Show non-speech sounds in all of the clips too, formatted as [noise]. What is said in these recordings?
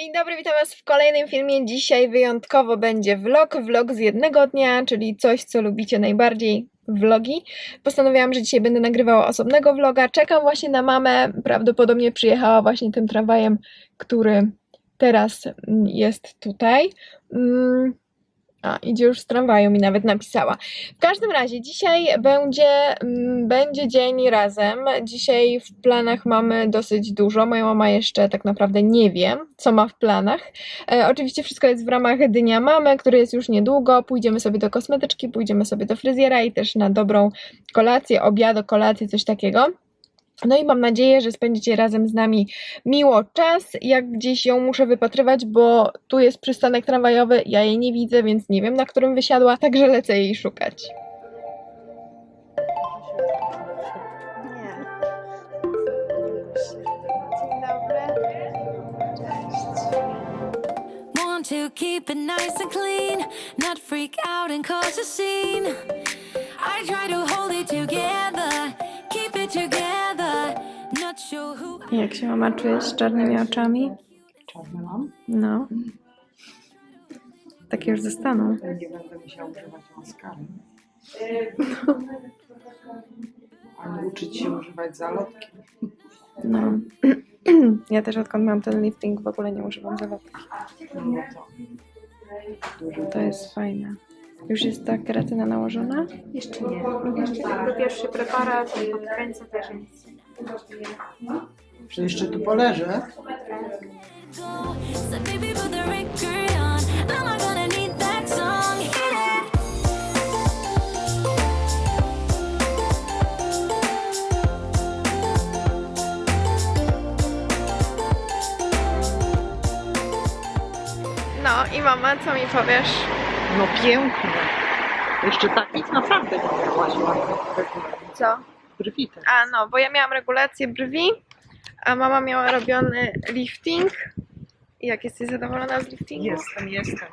Dzień dobry, witam Was w kolejnym filmie. Dzisiaj wyjątkowo będzie vlog, vlog z jednego dnia, czyli coś, co lubicie najbardziej, vlogi. Postanowiłam, że dzisiaj będę nagrywała osobnego vloga. Czekam właśnie na mamę, prawdopodobnie przyjechała właśnie tym tramwajem, który teraz jest tutaj. Mm, A, idzie już z tramwaju, mi nawet napisała. W każdym razie, dzisiaj będzie, mm, będzie dzień razem. Dzisiaj w planach mamy dosyć dużo. Moja mama jeszcze tak naprawdę nie wie, co ma w planach. E, oczywiście wszystko jest w ramach Dnia Mamy, który jest już niedługo. Pójdziemy sobie do kosmetyczki, pójdziemy sobie do fryzjera i też na dobrą kolację, obiad, kolację, coś takiego. No i mam nadzieję, że spędzicie razem z nami miło czas. Jak gdzieś ją muszę wypatrywać, bo tu jest przystanek tramwajowy, ja jej nie widzę, więc nie wiem na którym wysiadła, także lecę jej szukać. To keep it nice and clean, not freak out and cause a scene. I try to hold it together, keep it together, Jak się mama czuje z czarnymi oczami? Czarny mam? No. Takie już zostaną. Nie będę musiała używać maskary. Ani uczyć się używać zalotki. No. [clears throat] Ja też odkąd mam ten lifting w ogóle nie używam zalotki. No to jest fajne. Już jest ta keratyna nałożona? Jeszcze nie. Jeszcze tylko pierwszy preparat i podkręcę też nic. Że jeszcze tu poleżę. No i mama, co mi powiesz? No piękne. Jeszcze takich naprawdę nie miałaś Co? Brwi też. A no, bo ja miałam regulację brwi, a mama miała robiony lifting. I Jak jesteś zadowolona z liftingu? Jestem, jestem.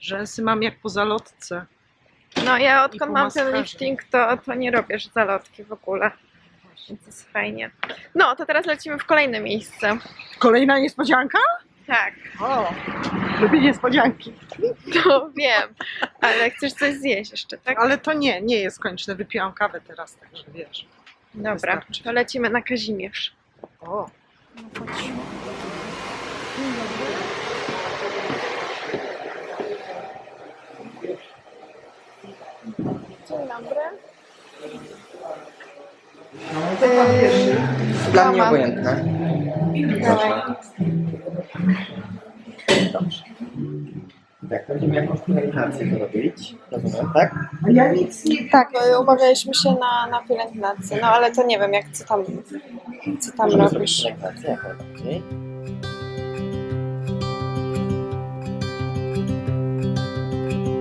Rzęsy mam jak po zalotce. No ja odkąd mam ten lifting, to, to nie robisz zalotki w ogóle. Więc jest fajnie. No, to teraz lecimy w kolejne miejsce. Kolejna niespodzianka? Tak, O, lubię niespodzianki. to wiem. Ale chcesz coś zjeść jeszcze, tak? Ale to nie, nie jest kończne. Wypiłam kawę teraz, także wiesz. Dobra, wystarczy. to lecimy na Kazimierz. O, Dzień dobry. Dla mnie obojętne. Dawaj. Tak, będziemy jakąś pielęgnację to robić. Rozumiem, tak? a ja nic nie Tak, e, umawialiśmy się na, na pielęgnację, no ale to nie wiem, jak co tam, co tam Możemy robisz. pielęgnację jak najbardziej.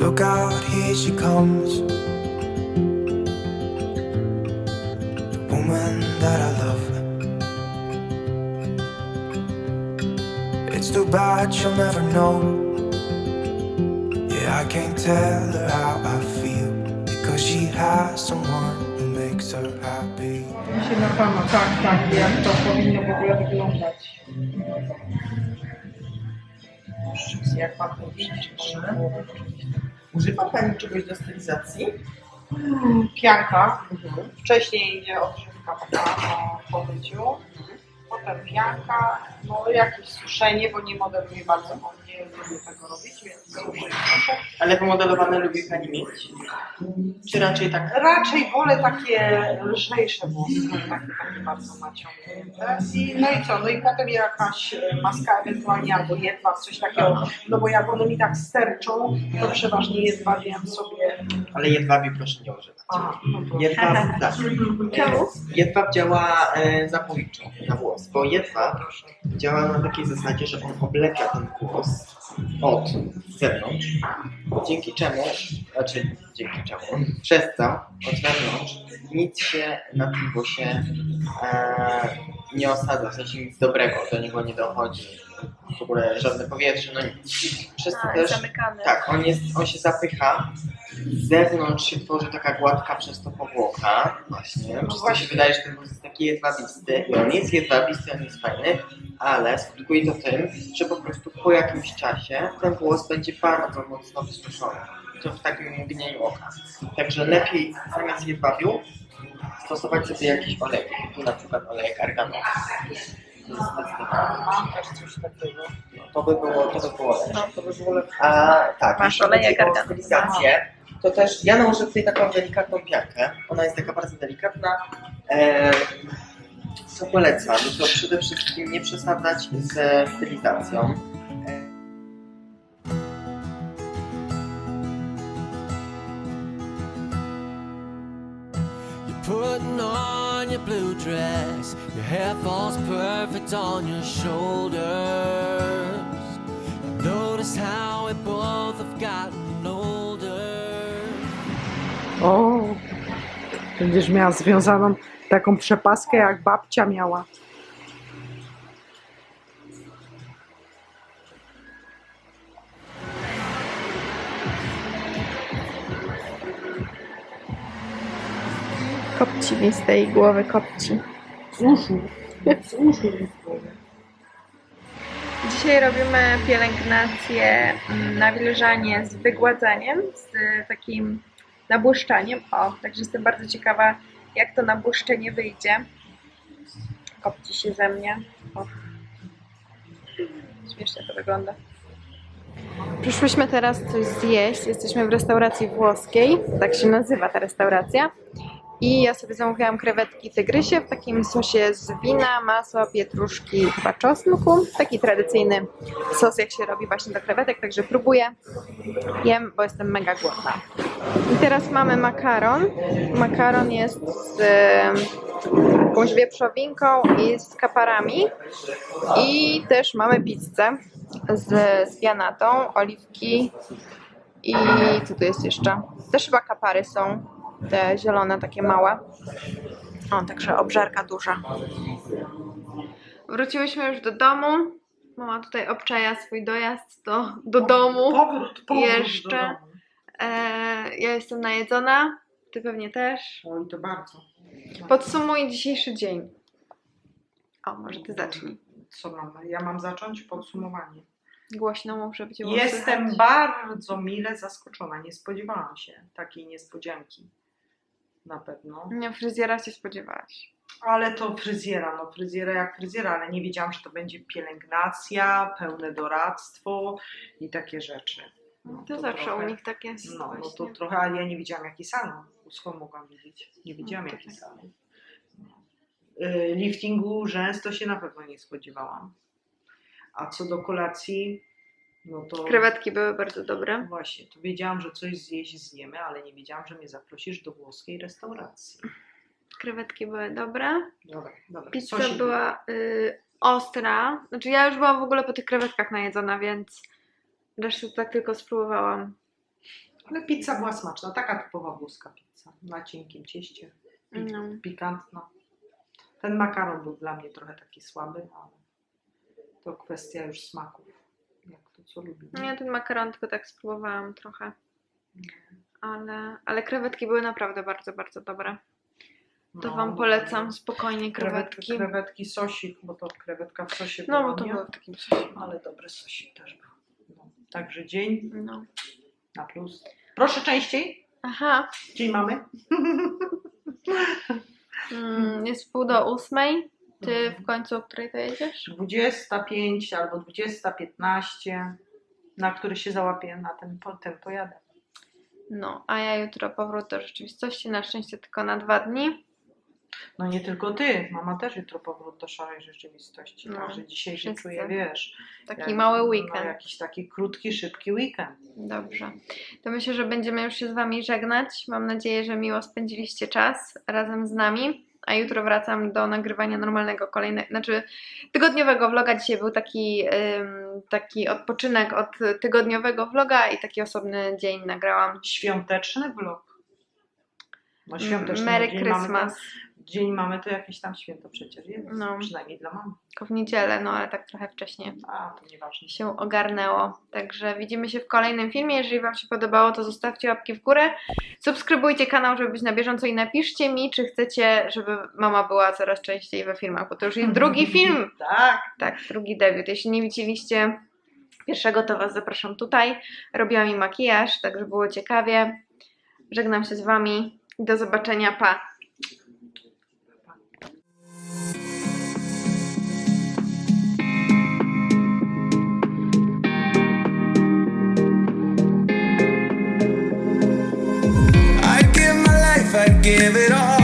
Look out, here she comes. The woman that I love. It's too bad she'll never know. Tell her how I feel. Because she has someone who makes her happy. się na pana, tak, tak, jak to powinno w ogóle wyglądać. Jak pan to widzi, Używa Pani czegoś do stylizacji? Pianka. Wcześniej idzie odżywka taka po pobyciu. Potem pianka, no jakieś suszenie, bo nie modeluję bardzo, bo nie lubię tego robić, więc suszenie. Ale wymodelowane lubi Pani mieć? Czy raczej tak? Raczej wolę takie lżejsze włosy, takie, takie bardzo naciągnięte. I, no i co, no i potem jakaś maska ewentualnie albo jedwab, coś takiego, no bo jak one mi tak sterczą, to przeważnie jedwabiam sobie. Ale jedwabi proszę nie używać. No to... Jedwab, tak. [laughs] Jedwab działa e, zabójczo na włos, bo jedwab działa na takiej zasadzie, że on oblecia ten włos od zewnątrz, dzięki czemu, znaczy dzięki czemu, przez co od wewnątrz nic się na tym włosie e, nie osadza, w sensie nic dobrego do niego nie dochodzi, w ogóle żadne powietrze, no. Przez to też, zamykany. tak, on, jest, on się zapycha, z zewnątrz się tworzy taka gładka przez to powłoka, właśnie, przez to się wydaje, że ten włos jest taki jedwabisty i on jest jedwabisty, on jest fajny, ale skutkuje to tym, że po prostu po jakimś czasie ten włos będzie bardzo mocno wysuszony. To w takim mgnieniu oka. Także lepiej zamiast jedwabiu stosować sobie jakiś olej. Tu na przykład olejek arganowy. Mam też coś takiego. To by było, to by było lepsze. No, to by było lepsze. A tak, Masz jeśli olejek chodzi o arganowy. stylizację, to też ja nałożę tutaj taką delikatną piankę. Ona jest taka bardzo delikatna. E, co polecam? To przede wszystkim nie przesadzać ze stylizacją. You're putting on your blue dress, your hair falls perfect on your shoulders. Notice how we both have gotten older. O, będziesz miała związaną taką przepaskę, jak babcia miała. Kopci mi z tej głowy, kopci. Z uszu. Z uszu. Dzisiaj robimy pielęgnację, mm, nawilżanie z wygładzaniem, z takim nabłyszczaniem. O, także jestem bardzo ciekawa, jak to nabłyszczenie wyjdzie. Kopci się ze mnie. O. Śmiesznie to wygląda. Przyszłyśmy teraz coś zjeść. Jesteśmy w restauracji włoskiej. Tak się nazywa ta restauracja. I ja sobie zamówiłam krewetki tygrysie w takim sosie z wina, masła, pietruszki, chyba czosnku. Taki tradycyjny sos, jak się robi właśnie do krewetek, także próbuję. Jem, bo jestem mega głodna. I teraz mamy makaron. Makaron jest z jakąś wieprzowinką i z kaparami. I też mamy pizzę z, z pianatą, oliwki i co tu jest jeszcze? Też chyba kapary są, te zielone, takie małe. O, także obżarka duża. Wróciłyśmy już do domu. Mama tutaj obczaja swój dojazd do, do domu. Powrót, powrót Jeszcze. do domu. E, ja jestem najedzona, ty pewnie też. Oj, to bardzo. Podsumuj dzisiejszy dzień. O, może ty zacznij. Co mam? Ja mam zacząć podsumowanie. Głośno cię było Jestem bardzo mile zaskoczona. Nie spodziewałam się takiej niespodzianki. Na pewno. Nie, fryzjera się spodziewałaś. Ale to fryzjera, no fryzjera jak fryzjera, ale nie wiedziałam, że to będzie pielęgnacja, pełne doradztwo i takie rzeczy. No, To, zawsze trochę- u nich tak jest. No, no to trochę, ale ja nie wiedziałam jaki salon. Skąd mogłam wiedzieć? Nie No, to jaki tak. salon. Y, Liftingu rzęs to się na pewno nie spodziewałam. A co do kolacji, no to Krewetki były bardzo dobre. właśnie, to wiedziałam, że coś zjeść zjemy, ale nie wiedziałam, że mnie zaprosisz do włoskiej restauracji. Krewetki były dobre. Dobra, dobra. Pizza była y, ostra. Znaczy ja już byłam w ogóle po tych krewetkach najedzona, więc resztę tak tylko spróbowałam. Ale pizza była smaczna, taka typowa włoska pizza. Na cienkim cieście, No. pikantna. Ten makaron był dla mnie trochę taki słaby, ale to kwestia już smaków. To co lubimy. Nie, ten makaron tylko tak spróbowałam trochę. Ale, ale krewetki były naprawdę bardzo, bardzo dobre. To No, Wam no, polecam no. spokojnie Krewetki, krewetki. krewetki sosik, bo to krewetka w sosie No, bo to było w takim sosie. Ale dobry sosik też był. No. Także dzień No. na plus. Proszę częściej. Aha, Dzień mamy. mm, jest pół do ósmej. Ty w końcu o której to jedziesz? 25 albo 20.15, na który się załapię, na ten, ten pojadę. No, a ja jutro powrót do rzeczywistości, na szczęście tylko na dwa dni. No nie tylko ty, mama też jutro powrót do szarej rzeczywistości. No, Także dzisiaj się czuję, wiesz. Taki jak- mały No, weekend. jakiś taki krótki, szybki weekend. Dobrze. To myślę, że będziemy już się z Wami żegnać. Mam nadzieję, że miło spędziliście czas razem z nami. A jutro wracam do nagrywania normalnego, kolejnego, znaczy tygodniowego vloga. Dzisiaj był taki, taki odpoczynek od tygodniowego vloga i taki osobny dzień nagrałam. Świąteczny vlog. No świąteczny Merry mamy Christmas. Dzień mamy to jakieś tam święto przecież jest. No. Przynajmniej dla mamy. Tylko w niedzielę, no ale tak trochę wcześniej A, to nieważne. się ogarnęło. Także widzimy się w kolejnym filmie. Jeżeli Wam się podobało, to zostawcie łapki w górę. Subskrybujcie kanał, żeby być na bieżąco i napiszcie mi, czy chcecie, żeby mama była coraz częściej we filmach, bo to już jest drugi [laughs] film. Tak. Tak, drugi debiut. Jeśli nie widzieliście pierwszego, to Was zapraszam tutaj. Robiłam mi makijaż, także było ciekawie. Żegnam się z Wami. Do zobaczenia. Pa! give it all.